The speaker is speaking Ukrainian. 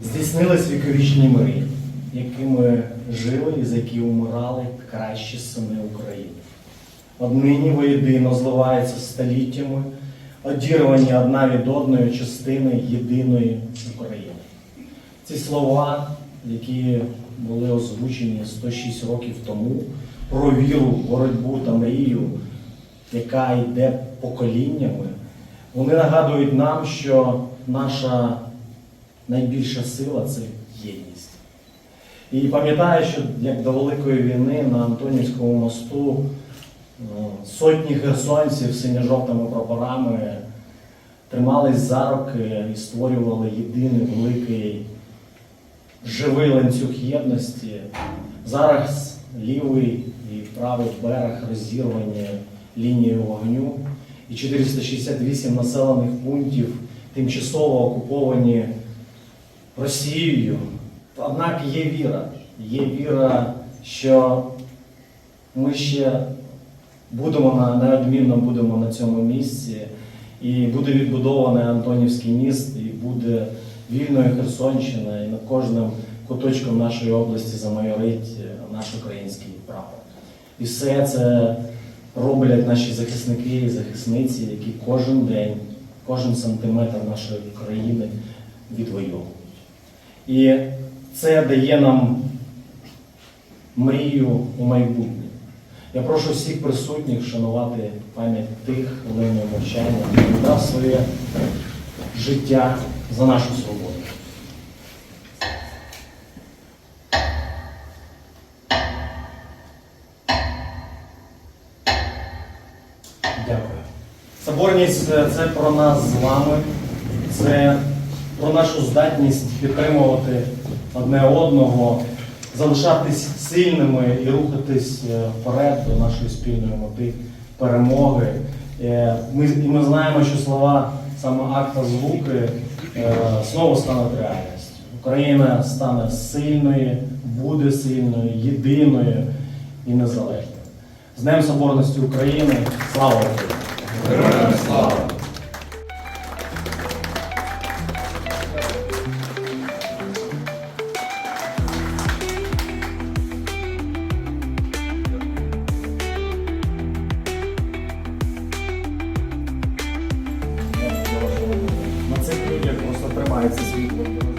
Здійснились віковічні мрії, якими жили і за які умирали кращі сини України. Однині воєдино зливаються століттями, одірвані одна від одної частини єдиної України. Ці слова, які були озвучені 106 років тому, про віру, боротьбу та мрію, яка йде поколіннями, вони нагадують нам, що наша найбільша сила це єдність. І пам'ятаю, що як до Великої війни на Антонівському мосту е, сотні херсонців синьо-жовтими прапорами тримались за руки і створювали єдиний великий живий ланцюг єдності. Зараз лівий і правий берег розірвані лінією вогню, і 468 населених пунктів тимчасово окуповані Росією. Однак є віра. Є віра, що ми ще будемо неодмінно будемо на цьому місці, і буде відбудований Антонівський міст, і буде вільною Херсонщина, і над кожним куточком нашої області замайорить е, наш український прапор. І все це роблять наші захисники і захисниці, які кожен день, кожен сантиметр нашої країни відвоюють. І це дає нам мрію у майбутнє. Я прошу всіх присутніх шанувати пам'ять тих хвилин мовчання, які дав своє життя за нашу свободу. Дякую. Соборність це про нас з вами, це про нашу здатність підтримувати одне одного, залишатись сильними і рухатись е, вперед до нашої спільної мети перемоги. Е, Ми, і ми знаємо, що слова саме акта звуки е, знову стануть реальністю. Україна стане сильною, буде сильною, єдиною і незалежною. З Днем Соборності України! Слава Україні! Героям слава! Herkese iyi günler.